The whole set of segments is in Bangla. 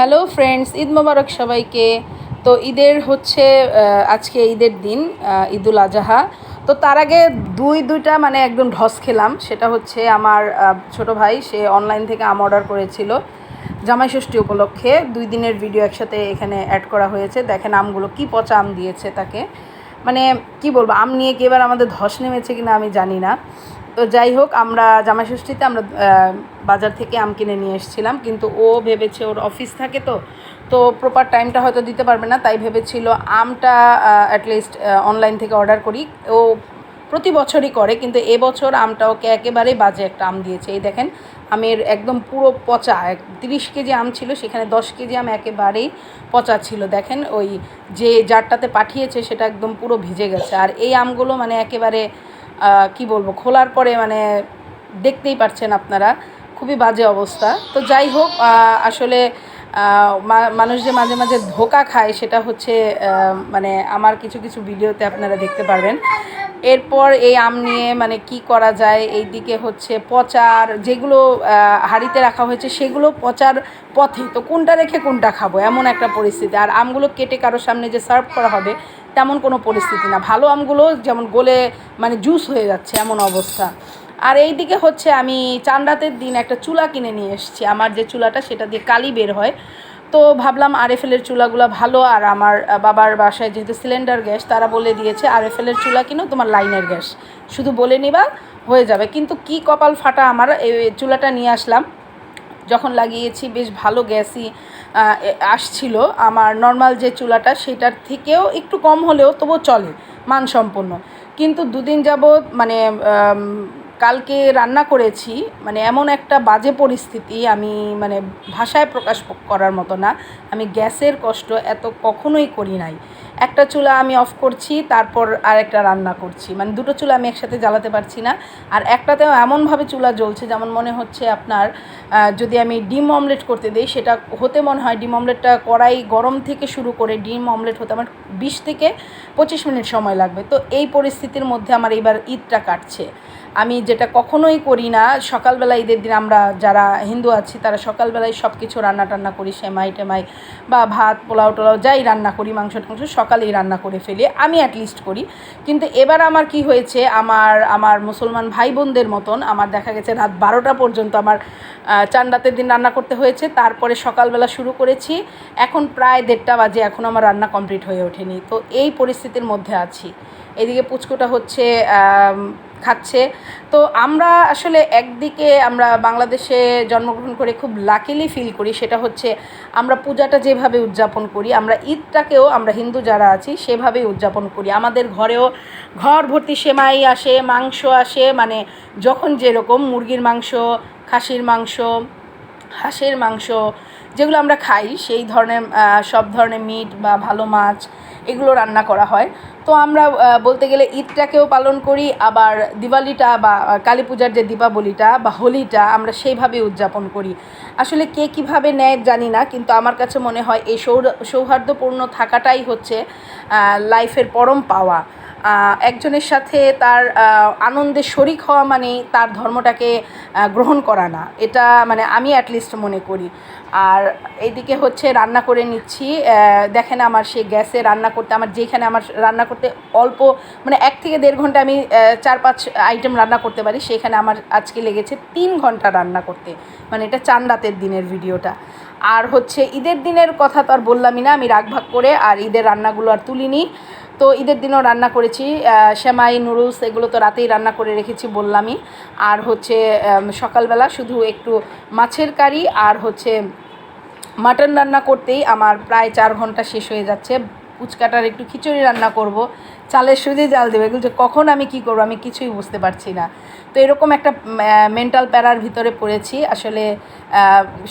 হ্যালো ফ্রেন্ডস, ঈদ মোবারক সবাইকে। তো ঈদের হচ্ছে আজকে ঈদের দিন ঈদুল আজহা। তো তার আগে দুই, দুইটা মানে একদম ঢস খেলাম। সেটা হচ্ছে আমার ছোট ভাই, সে অনলাইন থেকে আম অর্ডার করেছিল জামাই ষষ্ঠী উপলক্ষে। দুই দিনের ভিডিও একসাথে এখানে অ্যাড করা হয়েছে। দেখেন আমগুলো কি পচা আম দিয়েছে তাকে। মানে কি বলব, আম নিয়ে কি এবার আমাদের ধস নেমেছে কিনা আমি জানি না। তো যাই হোক, আমরা জামাই ষষ্ঠীতে আমরা বাজার থেকে আম কিনে নিয়ে এসেছিলাম, কিন্তু ও ভেবেছে ওর অফিস থাকে তো তো প্রপার টাইমটা হয়তো দিতে পারবে না, তাই ভেবেছিল আমটা অ্যাটলিস্ট অনলাইন থেকে অর্ডার করি। ও প্রতি বছরই করে, কিন্তু এবছর আমটা ওকে একেবারেই বাজে একটা আম দিয়েছে। এই দেখেন, আমের একদম পুরো পচা তিরিশ কেজি আম ছিল, সেখানে দশ কেজি আম একেবারেই পচা ছিল। দেখেন, ওই যে জারটাতে পাঠিয়েছে, সেটা একদম পুরো ভিজে গেছে। আর এই আমগুলো মানে একেবারে কি বলব, খোলার পরে মানে দেখতেই পারছেন আপনারা, খুবই বাজে অবস্থা। তো যাই হোক আসলে মানুষ যে মাঝে মাঝে ধোকা খায় সেটা হচ্ছে মানে আমার কিছু কিছু ভিডিওতে আপনারা দেখতে পারবেন। এরপর এই আম নিয়ে মানে কি করা যায়, এই দিকে হচ্ছে পচার, যেগুলো হাঁড়িতে রাখা হয়েছে সেগুলো পচার পথে। তো কোনটা রেখে কোনটা খাব? এমন একটা পরিস্থিতি। আর আমগুলো কেটে কারোর সামনে যে সার্ভ করা হবে, তেমন কোনো পরিস্থিতি না। ভালো আমগুলো যেমন গলে মানে জুস হয়ে যাচ্ছে, এমন অবস্থা। আর এই দিকে হচ্ছে আমি চান্দাতের দিন একটা চুলা কিনে নিয়ে এসেছি। আমার যে চুলাটা, সেটা দিয়ে কালি বের হয়। তো ভাবলাম আর আরএফএলের চুলাগুলো ভালো আর আমার বাবার বাসায় যেহেতু সিলিন্ডার গ্যাস, তারা বলে দিয়েছে আর আরএফএলের চুলা কিনো, তোমার লাইনের গ্যাস। শুধু বলে নিবা, হয়ে যাবে। কিন্তু কি কপাল ফাটা আমার, এই চুলাটা নিয়ে আসলাম। যখন লাগিয়েছি, বেশ ভালো গ্যাসই আসছিল। আমার নর্মাল যে চুলাটা, সেটার থেকেও একটু কম হলেও তবুও চলে, মানসম্পন্ন। কিন্তু দুদিন যাবৎ মানে কালকে রান্না করেছি মানে এমন একটা বাজে পরিস্থিতি আমি মানে ভাষায় প্রকাশ করার মতো না। আমি গ্যাসের কষ্ট এত কখনোই করি নাই। একটা চুলা আমি অফ করছি, তারপর আরেকটা রান্না করছি। মানে দুটো চুলা আমি একসাথে জ্বালাতে পারছি না। আর একটাতেও এমনভাবে চুলা জ্বলছে, যেমন মনে হচ্ছে আপনার যদি আমি ডিম অমলেট করতে দিই, সেটা হতে মনে হয় ডিম অমলেটটা কড়াই গরম থেকে শুরু করে ডিম অমলেট হতে আমার বিশ থেকে পঁচিশ মিনিট সময় লাগবে। তো এই পরিস্থিতির মধ্যে আমার এইবার ঈদটা কাটছে। আমি যেটা কখনোই করি না সকালবেলা ঈদের দিন আমরা যারা হিন্দু আছি, তারা সকালবেলায় সব কিছু রান্না টান্না করি, সেমাই টেমাই বা ভাত, পোলাও টোলাও যাই রান্না করি, মাংস টাংস সকালেই রান্না করে ফেলি, আমি অ্যাটলিস্ট করি। কিন্তু এবার আমার কি হয়েছে, আমার আমার মুসলমান ভাই বোনদের মতন আমার দেখা গেছে রাত বারোটা পর্যন্ত আমার চান্ডাতের দিন রান্না করতে হয়েছে, তারপরে সকালবেলা শুরু করেছি, এখন প্রায় দেড়টা বাজে, এখন আমার রান্না কমপ্লিট হয়ে ওঠেনি। তো এই পরিস্থিতির মধ্যে আছি। এদিকে পুচকুটা হচ্ছে খাচ্ছে। তো আমরা আসলে একদিকে আমরা বাংলাদেশে জন্মগ্রহণ করে খুব লাকিলি ফিল করি, সেটা হচ্ছে আমরা পূজাটা যেভাবে উদযাপন করি, আমরা ঈদটাকেও আমরা হিন্দু যারা আছি সেভাবেই উদযাপন করি। আমাদের ঘরেও ঘর ভর্তি সেমাই আসে, মাংস আসে মানে যখন যেরকম মুরগির মাংস, খাসির মাংস, হাঁসের মাংস যেগুলো আমরা খাই, সেই ধরনের সব ধরনের মিট বা ভালো মাছ এগুলো রান্না করা হয়। তো আমরা বলতে গেলে ঈদটাকেও পালন করি, আবার দিওয়ালিটা বা কালী পূজার যে দীপাবলিটা বা হোলিটা আমরা সেইভাবে উদযাপন করি। আসলে কে কীভাবে নেয় জানি না, কিন্তু আমার কাছে মনে হয় এই সৌহার্দ্যপূর্ণ থাকাটাই হচ্ছে লাইফের পরম পাওয়া। একজনের সাথে তার আনন্দে শরিক হওয়া মানে তার ধর্মটাকে গ্রহণ করা না। এটা মানে আমি অ্যাটলিস্ট মনে করি। আর এইদিকে হচ্ছে রান্না করে নিচ্ছি। দেখেন আমার সেই গ্যাসে রান্না করতে, আমার যেখানে আমার রান্না করতে অল্প মানে এক থেকে দেড় ঘণ্টা আমি চার পাঁচ আইটেম রান্না করতে পারি। সেখানে আমার আজকে লেগেছে তিন ঘণ্টা রান্না করতে। মানে এটা চান রাতের দিনের ভিডিওটা। আর হচ্ছে ঈদের দিনের কথা তো আর বললামই না, আমি রাগ ভাগ করে আর ঈদের রান্নাগুলো আর তুলিনি। তো ঈদের দিনও রান্না করেছি সেমাই, নুডলস এগুলো তো রাতেই রান্না করে রেখেছি বললামই। আর হচ্ছে সকালবেলা শুধু একটু মাছের কারি আর হচ্ছে মাটন রান্না করতেই আমার প্রায় চার ঘণ্টা শেষ হয়ে যাচ্ছে। পুচকাটার একটু খিচুড়ি রান্না করব। চালের সুজি জাল দেবে। যে কখন আমি কি করব, আমি কিছুই বুঝতে পারছি না। তো এরকম একটা মেন্টাল প্যারার ভিতরে পড়েছি। আসলে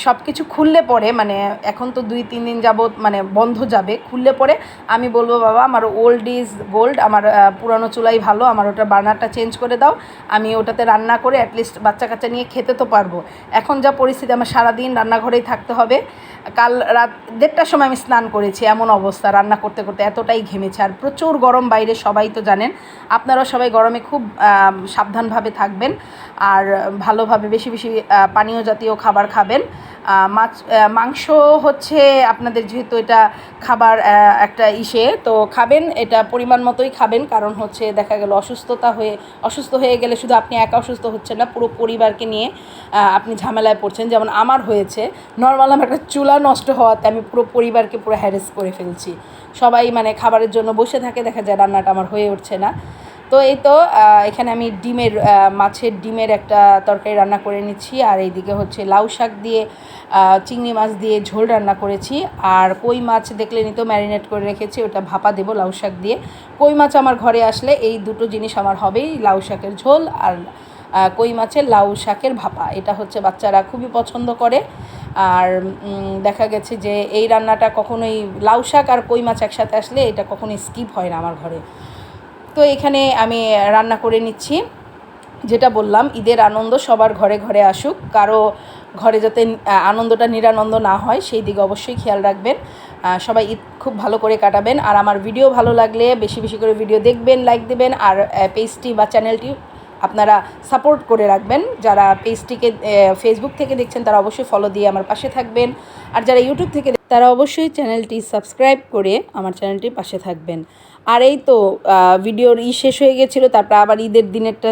সব কিছু খুললে পরে মানে এখন তো দুই, তিন দিন যাবত মানে বন্ধ যাবে, খুললে পরে আমি বলব, বাবা, আমার ওল্ড ইজ গোল্ড আমার পুরানো চুলাই ভালো, আমার ওটা বার্নারটা চেঞ্জ করে দাও। আমি ওটাতে রান্না করে অ্যাটলিস্ট বাচ্চা কাচ্চা নিয়ে খেতে তো পারব। এখন যা পরিস্থিতি, আমার সারাদিন রান্নাঘরেই থাকতে হবে। কাল রাত দেড়টার সময় আমি স্নান করেছি, এমন অবস্থা রান্না করতে করতে এতটাই ঘেমেছে। আর প্রচুর গরম বাইরে। সবাই তো জানেন। আপনারাও সবাই গরমে খুব সাবধানভাবে থাকবেন। আর ভালোভাবে বেশি বেশি পানীয় জাতীয় খাবার খাবেন। মাছ মাংস হচ্ছে আপনাদের যেহেতু এটা খাবার একটা ইসে, তো খাবেন, এটা পরিমাণ মতোই খাবেন, কারণ হচ্ছে দেখা গেল অসুস্থতা হয়ে, অসুস্থ হয়ে গেলে শুধু আপনি একা অসুস্থ হচ্ছেন না, পুরো পরিবারকে নিয়ে আপনি ঝামেলায় পড়ছেন। যেমন আমার হয়েছে নর্মাল আমার একটা চুলা নষ্ট হওয়াতে আমি পুরো পরিবারকে পুরো হ্যারেস করে ফেলছি। সবাই মানে খাবারের জন্য বসে থাকে, দেখা যায় রান্নাটা আমার হয়ে উঠছে না। তো এই তো এখানে আমি ডিমের মাছের ডিমের একটা তরকারি রান্না করে নিচ্ছি। আর এইদিকে হচ্ছে লাউ শাক দিয়ে চিংড়ি মাছ দিয়ে ঝোল রান্না করেছি। আর কই মাছ দেখলেনি তো ম্যারিনেট করে রেখেছি, ওটা ভাপা দেবো লাউ শাক দিয়ে। কই মাছ আমার ঘরে আসলে এই দুটো জিনিস আমার হবেই, লাউ শাকের ঝোল আর কই মাছের লাউ শাকের ভাপা। এটা হচ্ছে বাচ্চারা খুবই পছন্দ করে। আর দেখা গেছে যে এই রান্নাটা কখনোই, লাউ শাক আর কই মাছ একসাথে আসলে এটা কখনোই স্কিপ হয় না আমার ঘরে। তো এখানে আমি রান্না করে নিচ্ছি। যেটা বললাম, ঈদের আনন্দ সবার ঘরে ঘরে আসুক। কারও ঘরে যাতে আনন্দটা নিরানন্দ না হয়, সেই দিকে অবশ্যই খেয়াল রাখবেন। সবাই ঈদ খুব ভালো করে কাটাবেন। আর আমার ভিডিও ভালো লাগলে বেশি বেশি করে ভিডিও দেখবেন, লাইক দেবেন। আর পেজটি বা চ্যানেলটি আপনারা সাপোর্ট করে রাখবেন। যারা পেজটিকে ফেসবুক থেকে দেখছেন, তারা অবশ্যই ফলো দিয়ে আমার পাশে থাকবেন। আর যারা ইউটিউব থেকে তারা অবশ্যই চ্যানেলটি সাবস্ক্রাইব করে আমার চ্যানেলটির পাশে থাকবেন। আর এই তো ভিডিওর ই শেষ হয়ে গেছিল, তারপর আবার ঈদের দিনেরটা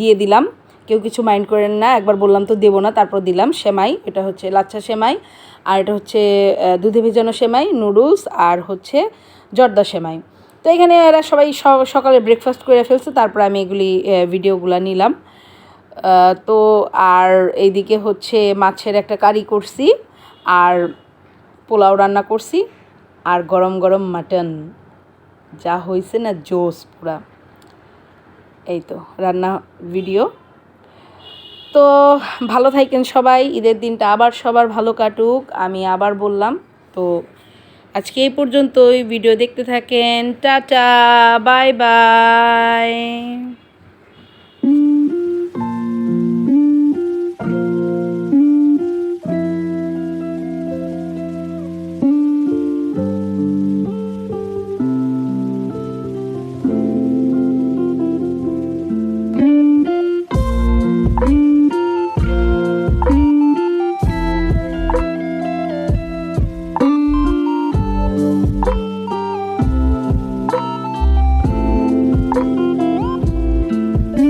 দিয়ে দিলাম। কেউ কিছু মাইন্ড করেন না, একবার বললাম তো দেবো না, তারপর দিলাম সেমাই, এটা হচ্ছে লাচ্ছা সেমাই, আর এটা হচ্ছে দুধে ভেজানো সেমাই নুডলস আর হচ্ছে জর্দা সেমাই। তো এখানে এরা সবাই সকালে ব্রেকফাস্ট করে ফেলছে, তারপর আমি এগুলি ভিডিওগুলো নিলাম। তো আর এইদিকে হচ্ছে মাছের একটা কারি করছি, আর পোলাও রান্না করছি আর গরম গরম মাটন। যা হয়েছে না জোস পুরা। এই তো, রান্না ভিডিও। তো ভালো থাকেন সবাই, ঈদের দিনটা আবার সবার ভালো কাটুক, আমি আবার বললাম। তো আজকে এই পর্যন্তই, ভিডিও দেখতে থাকেন, টাটা, বাই বাই।